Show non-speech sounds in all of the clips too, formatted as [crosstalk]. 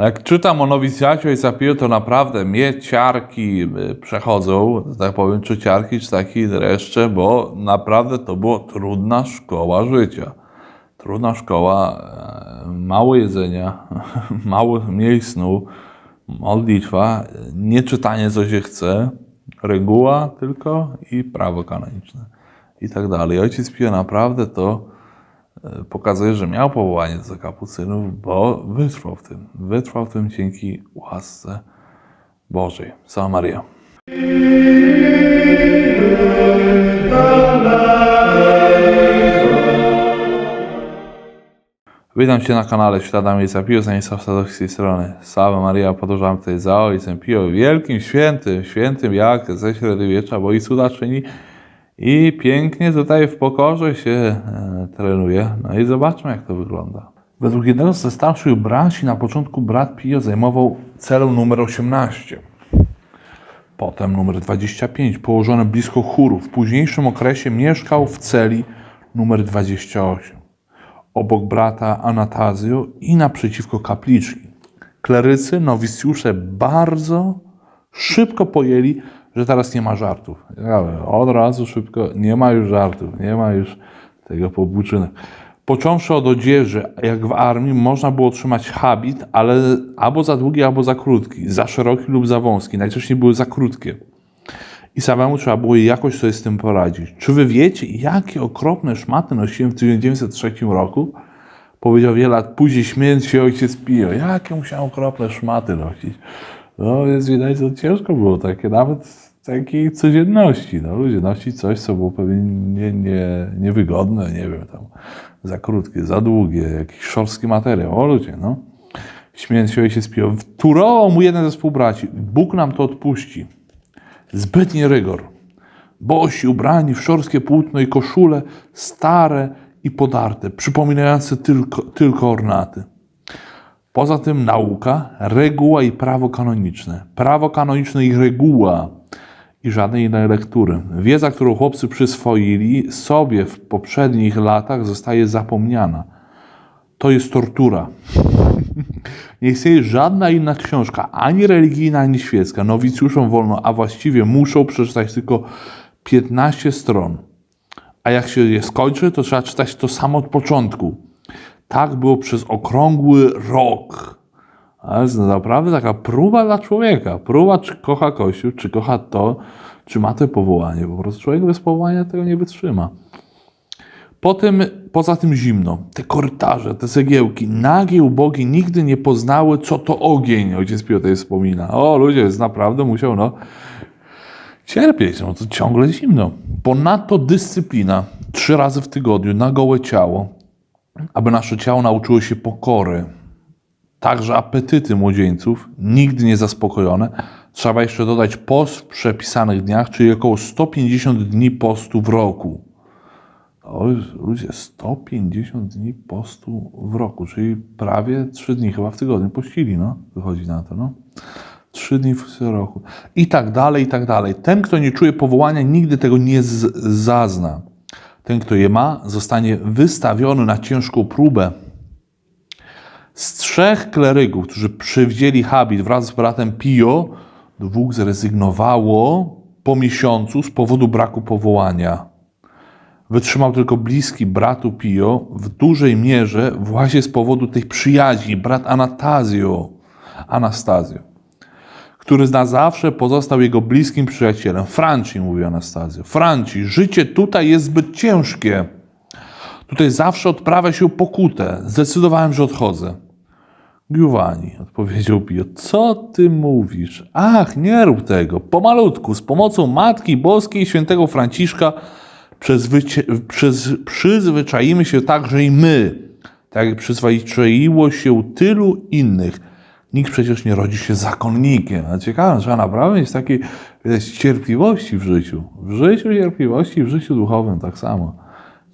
Jak czytam o nowicjacie ojca Pio, to naprawdę mnie ciarki y, przechodzą, tak powiem, czy ciarki, czy taki dreszcze, bo naprawdę to była trudna szkoła życia. Trudna szkoła, e, mało jedzenia, [laughs] mało mniej snu, modlitwa, nie czytanie co się chce, reguła tylko i prawo kanoniczne i tak dalej. Ojciec Pio naprawdę to pokazuje, że miał powołanie do kapucynów, bo wytrwał w tym. Wytrwał w tym dzięki łasce Bożej. Sama Maria. Witam Cię na kanale Śladami Ojca Pio, z tej strony. Salve Maria, podążam tutaj za Ojcem Pio, wielkim świętym, świętym jak ze średniowiecza, bo i cuda czyni i pięknie tutaj w pokorze się e, trenuje. No i zobaczmy, jak to wygląda. Według jednego ze starszych braci na początku brat Pio zajmował celę numer 18. Potem numer 25, położony blisko chóru. W późniejszym okresie mieszkał w celi numer 28 obok brata Anatazjo i naprzeciwko kapliczki. Klerycy, nowicjusze bardzo szybko pojęli, że teraz nie ma żartów. Od razu szybko, nie ma już żartów, nie ma już tego pobłuczynek. Począwszy od odzieży, jak w armii, można było otrzymać habit, ale albo za długi, albo za krótki, za szeroki lub za wąski. Najczęściej były za krótkie. I samemu trzeba było jakoś sobie z tym poradzić. Czy wy wiecie, jakie okropne szmaty nosiłem w 1903 roku? Powiedział wiele lat później, śmiejąc się ojciec Pio. Jakie musiałem okropne szmaty nosić. No więc widać, że ciężko było takie, nawet takiej codzienności. No, ludzie nosić coś, co było pewnie nie, nie, niewygodne, nie wiem, tam za krótkie, za długie, jakiś szorstki materiał. O ludzie, no. Śmiejąc się ojciec Pio. Wtórował mu jeden ze współbraci. Bóg nam to odpuści zbytni rygor. Bosi ubrani w szorskie płótno i koszule, stare i podarte, przypominające tylko, tylko ornaty. Poza tym nauka, reguła i prawo kanoniczne. Prawo kanoniczne i reguła i żadnej innej lektury. Wiedza, którą chłopcy przyswoili sobie w poprzednich latach, zostaje zapomniana. To jest tortura. [laughs] Nie istnieje żadna inna książka, ani religijna, ani świecka. Nowicjuszom wolno, a właściwie muszą przeczytać tylko 15 stron. A jak się je skończy, to trzeba czytać to samo od początku. Tak było przez okrągły rok. A jest naprawdę taka próba dla człowieka. Próba, czy kocha Kościół, czy kocha to, czy ma to powołanie. Po prostu człowiek bez powołania tego nie wytrzyma. Potem, poza tym zimno. Te korytarze, te cegiełki, nagie ubogi nigdy nie poznały, co to ogień. Ojciec Piotr wspomina. O, ludzie, jest naprawdę musiał, no, cierpieć, no to ciągle zimno. Ponadto dyscyplina, trzy razy w tygodniu, na gołe ciało, aby nasze ciało nauczyło się pokory. Także apetyty młodzieńców, nigdy nie zaspokojone. Trzeba jeszcze dodać post w przepisanych dniach, czyli około 150 dni postu w roku. O, ludzie, 150 dni postu w roku, czyli prawie 3 dni chyba w tygodniu pościli, no, wychodzi na to, no. 3 dni w roku. I tak dalej, i tak dalej. Ten, kto nie czuje powołania, nigdy tego nie zazna. Ten, kto je ma, zostanie wystawiony na ciężką próbę. Z trzech klerygów, którzy przywdzieli habit wraz z bratem Pio, dwóch zrezygnowało po miesiącu z powodu braku powołania wytrzymał tylko bliski bratu Pio, w dużej mierze właśnie z powodu tej przyjaźni, brat Anastazjo, Anastazjo, który na zawsze pozostał jego bliskim przyjacielem. Franci, mówi Anastazjo, Franci, życie tutaj jest zbyt ciężkie. Tutaj zawsze odprawia się pokutę. Zdecydowałem, że odchodzę. Giovanni, odpowiedział Pio, co ty mówisz? Ach, nie rób tego. Pomalutku, z pomocą Matki Boskiej i świętego Franciszka Przyzwycie- przyz, przyzwyczaimy się także i my, tak jak przyzwyczaiło się tylu innych. Nikt przecież nie rodzi się zakonnikiem. A ciekawe, trzeba naprawdę mieć takiej cierpliwości w życiu. W życiu cierpliwości, w życiu duchowym tak samo.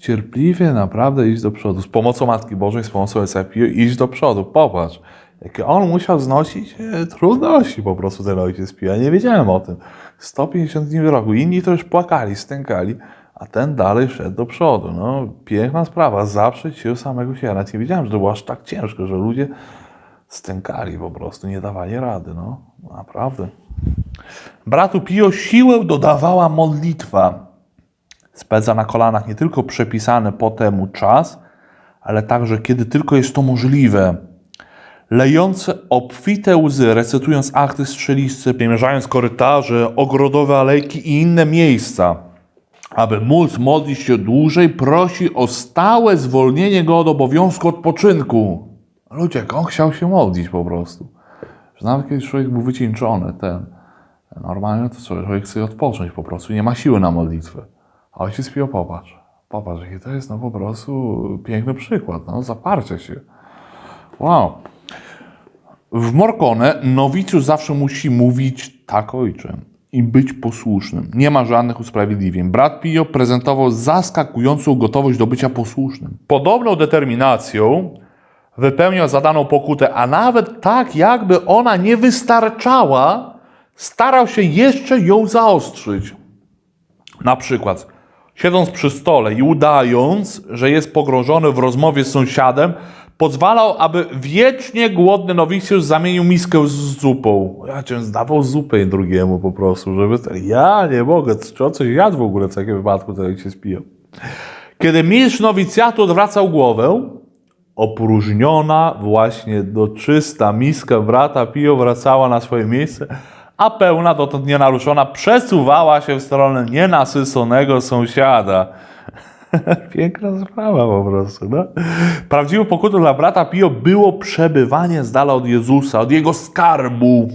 Cierpliwie naprawdę iść do przodu. Z pomocą Matki Bożej, z pomocą Ecepio iść do przodu. Popatrz, jakie on musiał znosić e, trudności po prostu ten ojciec Pio. Ja nie wiedziałem o tym. 150 dni w roku. Inni to już płakali, stękali a ten dalej szedł do przodu. No, piękna sprawa, zaprzeć się samego siebie. Nawet nie wiedziałem, że to było aż tak ciężko, że ludzie Stękali po prostu, nie dawali rady, no. Naprawdę. Bratu Pio siłę dodawała modlitwa. Spędza na kolanach nie tylko przepisany po temu czas, ale także kiedy tylko jest to możliwe. Lejące obfite łzy, recytując akty strzelisty, przemierzając korytarze, ogrodowe alejki i inne miejsca. Aby móc modlić się dłużej, prosi o stałe zwolnienie go od obowiązku odpoczynku. Ludzie, on chciał się modlić po prostu. Że nawet kiedy człowiek był wycieńczony, ten, normalnie to człowiek chce odpocząć po prostu, nie ma siły na modlitwę. A ojciec Pio, popatrz, popatrz, jaki to jest no po prostu piękny przykład, no zaparcie się. Wow. W Morkone nowicjusz zawsze musi mówić tak ojcze i być posłusznym. Nie ma żadnych usprawiedliwień. Brat Pio prezentował zaskakującą gotowość do bycia posłusznym. Podobną determinacją wypełniał zadaną pokutę, a nawet tak, jakby ona nie wystarczała, starał się jeszcze ją zaostrzyć. Na przykład, siedząc przy stole i udając, że jest pogrążony w rozmowie z sąsiadem, pozwalał, aby wiecznie głodny nowicjusz zamienił miskę z zupą. Ja cię zdawał zupę drugiemu po prostu, żeby... Ja nie mogę, czy coś jadł w ogóle w takim wypadku, to jak się spijał. Kiedy mistrz nowicjatu odwracał głowę, opróżniona właśnie do czysta miska brata Pio wracała na swoje miejsce, a pełna, dotąd nienaruszona, przesuwała się w stronę nienasyconego sąsiada. [laughs] Piękna sprawa po prostu. No? Prawdziwą pokutą dla brata Pio było przebywanie z dala od Jezusa, od Jego skarbu.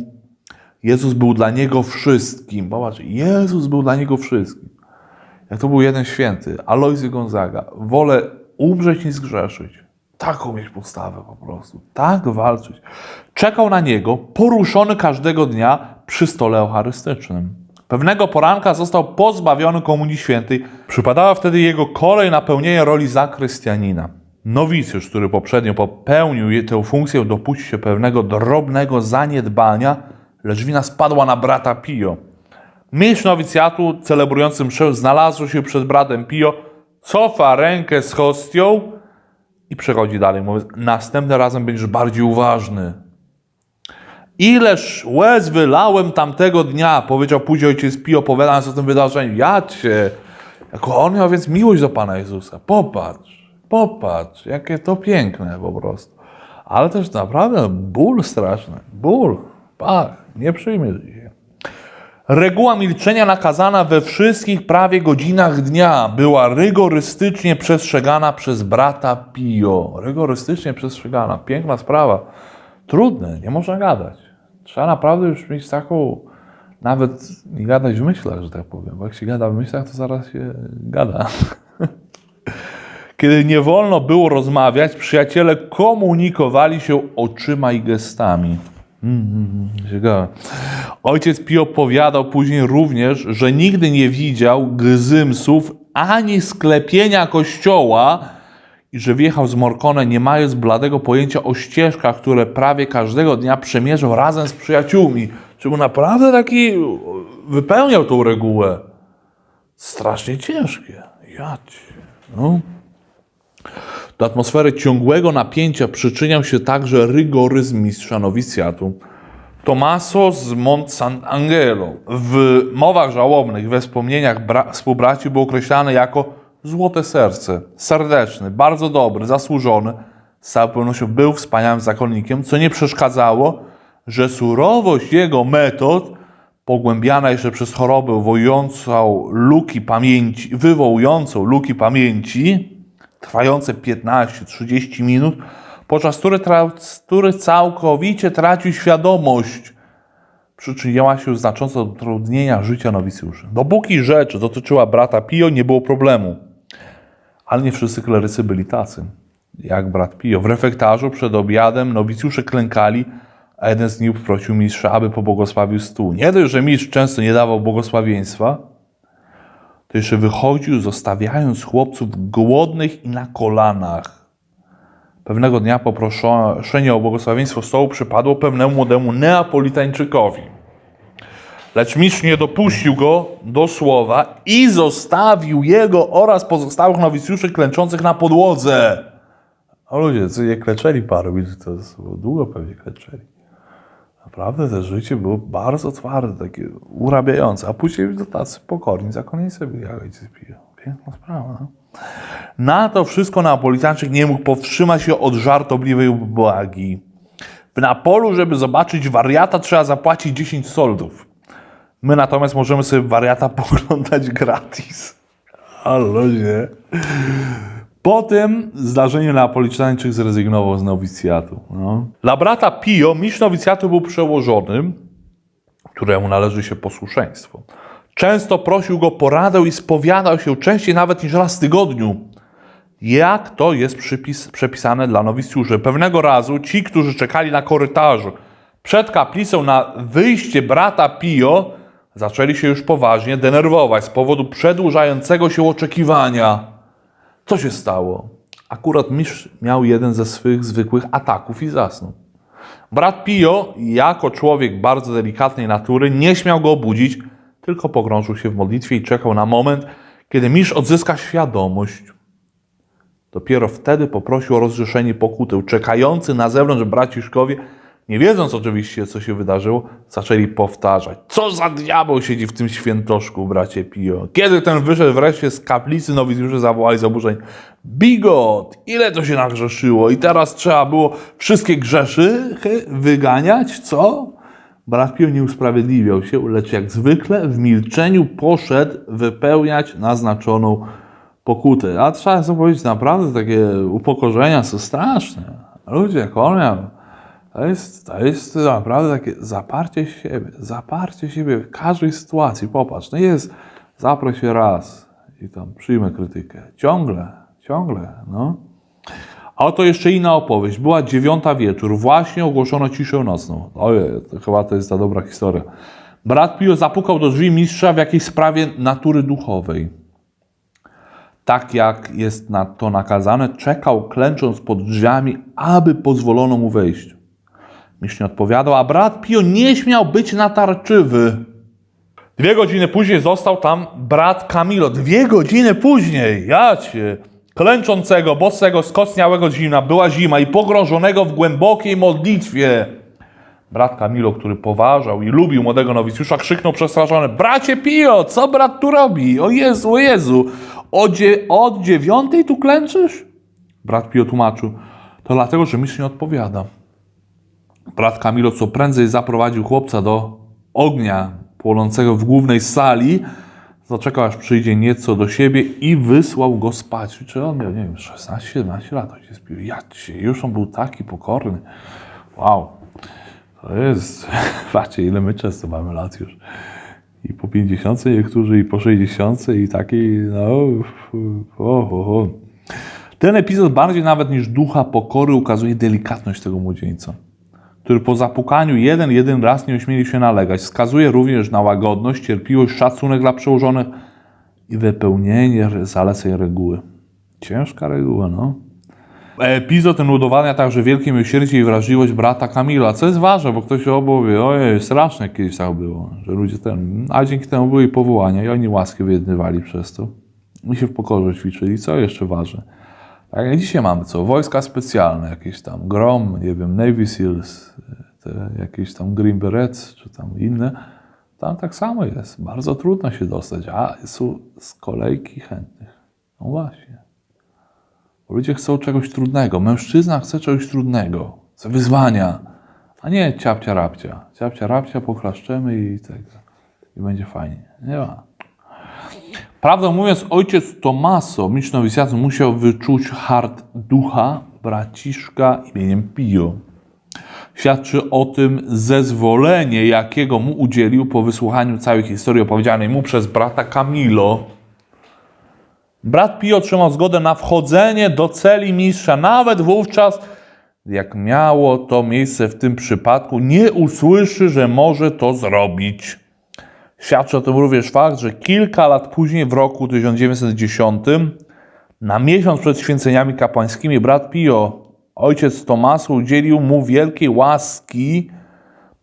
Jezus był dla niego wszystkim. Popatrz, Jezus był dla niego wszystkim. Jak to był jeden święty, Alojzy Gonzaga. Wolę umrzeć niż zgrzeszyć. Taką mieć postawę po prostu. Tak walczyć. Czekał na niego, poruszony każdego dnia przy stole eucharystycznym. Pewnego poranka został pozbawiony Komunii Świętej. Przypadała wtedy jego kolej na pełnienie roli zakrystianina. Nowicjusz, który poprzednio popełnił tę funkcję, dopuścił się pewnego drobnego zaniedbania, lecz wina spadła na brata Pio. Mistrz nowicjatu celebrujący mszę znalazł się przed bratem Pio, cofa rękę z hostią i przechodzi dalej, mówiąc, następnym razem będziesz bardziej uważny. Ileż łez wylałem tamtego dnia, powiedział później ojciec Pio, opowiadając o tym wydarzeniu. Ja cię, jako on miał więc miłość do Pana Jezusa. Popatrz, popatrz, jakie to piękne po prostu. Ale też naprawdę ból straszny, ból, pach, nie przyjmie się. Reguła milczenia nakazana we wszystkich prawie godzinach dnia była rygorystycznie przestrzegana przez brata Pio. Rygorystycznie przestrzegana. Piękna sprawa. Trudne, nie można gadać. Trzeba naprawdę już mieć taką, nawet nie gadać w myślach, że tak powiem. Bo jak się gada w myślach, to zaraz się gada. [laughs] Kiedy nie wolno było rozmawiać, przyjaciele komunikowali się oczyma i gestami. Mm, ciekawe. Ojciec Pio powiadał później również, że nigdy nie widział gzymsów ani sklepienia kościoła i że wjechał z Morkone nie mając bladego pojęcia o ścieżkach, które prawie każdego dnia przemierzał razem z przyjaciółmi. Czy był naprawdę taki, wypełniał tą regułę. Strasznie ciężkie. Jać. No. Do atmosfery ciągłego napięcia przyczyniał się także rygoryzm mistrza nowicjatu. Tomaso z Mont Sant'Angelo w mowach żałobnych, we wspomnieniach bra- współbraci był określany jako złote serce, serdeczny, bardzo dobry, zasłużony. Z całą pewnością był wspaniałym zakonnikiem, co nie przeszkadzało, że surowość jego metod, pogłębiana jeszcze przez chorobę wywołującą luki pamięci, wywołującą luki pamięci, trwające 15-30 minut, podczas których, który całkowicie tracił świadomość, przyczyniała się znacząco do utrudnienia życia nowicjuszy. Dopóki rzecz dotyczyła brata Pio, nie było problemu. Ale nie wszyscy klerycy byli tacy, jak brat Pio. W refektarzu przed obiadem nowicjusze klękali, a jeden z nich prosił mistrza, aby pobłogosławił stół. Nie dość, że mistrz często nie dawał błogosławieństwa, to jeszcze wychodził, zostawiając chłopców głodnych i na kolanach. Pewnego dnia poproszenie o błogosławieństwo stołu przypadło pewnemu młodemu Neapolitańczykowi. Lecz mistrz nie dopuścił go do słowa i zostawił jego oraz pozostałych nowicjuszy klęczących na podłodze. A ludzie, co nie kleczeli minut, to jest- długo pewnie kleczeli. Naprawdę to życie było bardzo twarde, takie urabiające, a później to tacy pokorni zakonnicy byli, jak ojciec piją. Piękna sprawa, no. Na to wszystko Neapolitańczyk nie mógł powstrzymać się od żartobliwej uwagi. W Napolu, żeby zobaczyć wariata, trzeba zapłacić 10 soldów. My natomiast możemy sobie wariata [laughs] poglądać gratis. A ludzie. Po tym zdarzeniu Neapolitańczyk zrezygnował z nowicjatu. No. Dla brata Pio mistrz nowicjatu był przełożonym, któremu należy się posłuszeństwo. Często prosił go poradę i spowiadał się częściej nawet niż raz w tygodniu. Jak to jest przypis, przepisane dla nowicjuszy? Pewnego razu ci, którzy czekali na korytarzu przed kaplicą na wyjście brata Pio, zaczęli się już poważnie denerwować z powodu przedłużającego się oczekiwania. Co się stało? Akurat mistrz miał jeden ze swych zwykłych ataków i zasnął. Brat Pio, jako człowiek bardzo delikatnej natury, nie śmiał go obudzić, tylko pogrążył się w modlitwie i czekał na moment, kiedy mistrz odzyska świadomość. Dopiero wtedy poprosił o rozrzeszenie pokuty. Czekający na zewnątrz braciszkowie, nie wiedząc oczywiście, co się wydarzyło, zaczęli powtarzać. Co za diabeł siedzi w tym świętoszku, bracie Pio? Kiedy ten wyszedł wreszcie z kaplicy, nowicjusze zawołali z oburzeń. Bigot! Ile to się nagrzeszyło? I teraz trzeba było wszystkie grzeszy wyganiać? Co? Brat Pio nie usprawiedliwiał się, lecz jak zwykle w milczeniu poszedł wypełniać naznaczoną pokutę. A trzeba sobie powiedzieć, naprawdę takie upokorzenia są straszne. Ludzie, jak on miał, to jest, to jest naprawdę takie zaparcie siebie, zaparcie siebie w każdej sytuacji. Popatrz, no jest, zaproś się raz i tam przyjmę krytykę. Ciągle, ciągle, no. A oto jeszcze inna opowieść. Była dziewiąta wieczór. Właśnie ogłoszono ciszę nocną. Ojej, to chyba to jest ta dobra historia. Brat Pio zapukał do drzwi mistrza w jakiejś sprawie natury duchowej. Tak jak jest na to nakazane, czekał klęcząc pod drzwiami, aby pozwolono mu wejść. Mistrz nie odpowiadał, a brat Pio nie śmiał być natarczywy. Dwie godziny później został tam brat Camilo. Dwie godziny później, ja cię, klęczącego, bosego, skostniałego zimna, była zima i pogrążonego w głębokiej modlitwie. Brat Camilo, który poważał i lubił młodego nowicjusza, krzyknął przestraszony: Bracie Pio, co brat tu robi? O Jezu, o Jezu, o dzie- od dziewiątej tu klęczysz? Brat Pio tłumaczył: To dlatego, że mistrz nie odpowiada. Brat Camilo co prędzej zaprowadził chłopca do ognia płonącego w głównej sali, zaczekał aż przyjdzie nieco do siebie i wysłał go spać. Czy on miał, nie wiem, 16-17 lat, ojciec pił. Ja cię, już on był taki pokorny. Wow. To jest, [laughs] patrzcie, ile my często mamy lat już. I po 50 niektórzy, i po 60 i taki, no, o, o, o. Ten epizod bardziej nawet niż ducha pokory ukazuje delikatność tego młodzieńca, który po zapukaniu jeden, jeden raz nie ośmielił się nalegać. Wskazuje również na łagodność, cierpliwość, szacunek dla przełożonych i wypełnienie zaleceń reguły. Ciężka reguła, no. Epizod ten udowadnia także wielkie miłosierdzie i wrażliwość brata Kamila, co jest ważne, bo ktoś opowie, ojej, straszne kiedyś tak było, że ludzie ten, a dzięki temu były powołania i oni łaskę wyjednywali przez to. I się w pokorze ćwiczyli, co jeszcze ważne. Tak jak dzisiaj mamy co, wojska specjalne, jakieś tam GROM, nie wiem, Navy Seals, te jakieś tam Green Berets, czy tam inne, tam tak samo jest, bardzo trudno się dostać, a są z kolejki chętnych. No właśnie. Bo ludzie chcą czegoś trudnego. Mężczyzna chce czegoś trudnego. Chce wyzwania. A nie ciapcia rapcia. Ciapcia rapcia, poklaszczemy i tego. I będzie fajnie. Nie ma. Prawdę mówiąc, ojciec Tomaso, mistrz nowicjatu, musiał wyczuć hart ducha braciszka imieniem Pio. Świadczy o tym zezwolenie, jakiego mu udzielił po wysłuchaniu całej historii opowiedzianej mu przez brata Camilo. Brat Pio otrzymał zgodę na wchodzenie do celi mistrza, nawet wówczas, jak miało to miejsce w tym przypadku, nie usłyszy, że może to zrobić. Świadczy o tym również fakt, że kilka lat później, w roku 1910, na miesiąc przed święceniami kapłańskimi, brat Pio, ojciec Tomasu, udzielił mu wielkiej łaski,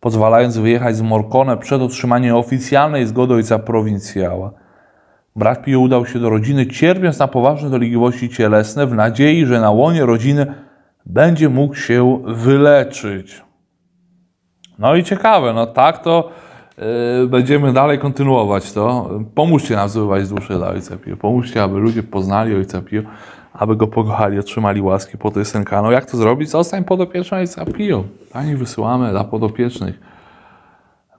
pozwalając wyjechać z Morcone przed otrzymaniem oficjalnej zgody ojca prowincjała. Brat Pio udał się do rodziny, cierpiąc na poważne dolegliwości cielesne, w nadziei, że na łonie rodziny będzie mógł się wyleczyć. No i ciekawe, no tak to będziemy dalej kontynuować to. Pomóżcie nam zdobywać duszę dla Ojca Pio. Pomóżcie, aby ludzie poznali Ojca Pio, aby Go pokochali, otrzymali łaski po tej synka. No jak to zrobić? Zostań podopieczny Ojca Pio. Pani wysyłamy dla podopiecznych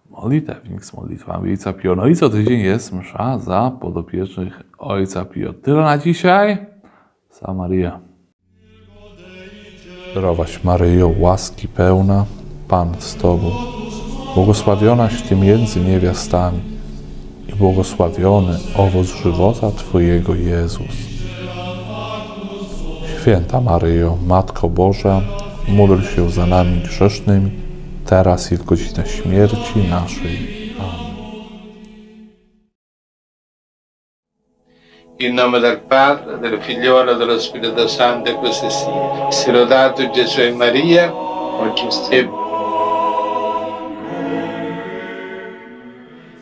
modlitewnik z modlitwami Ojca Pio. No i co tydzień jest msza za podopiecznych Ojca Pio. Tyle na dzisiaj. Sa Maria. Zdrowaś Maryjo, łaski pełna, Pan z Tobą, błogosławionaś Ty między niewiastami i błogosławiony owoc żywota Twojego Jezus. Święta Maryjo, Matko Boża, módl się za nami grzesznymi, teraz i w godzinę śmierci naszej. In nome del Padre, del Figliolo e dello Spirito Santo, e così sia. Sia lodato Gesù e Maria, oggi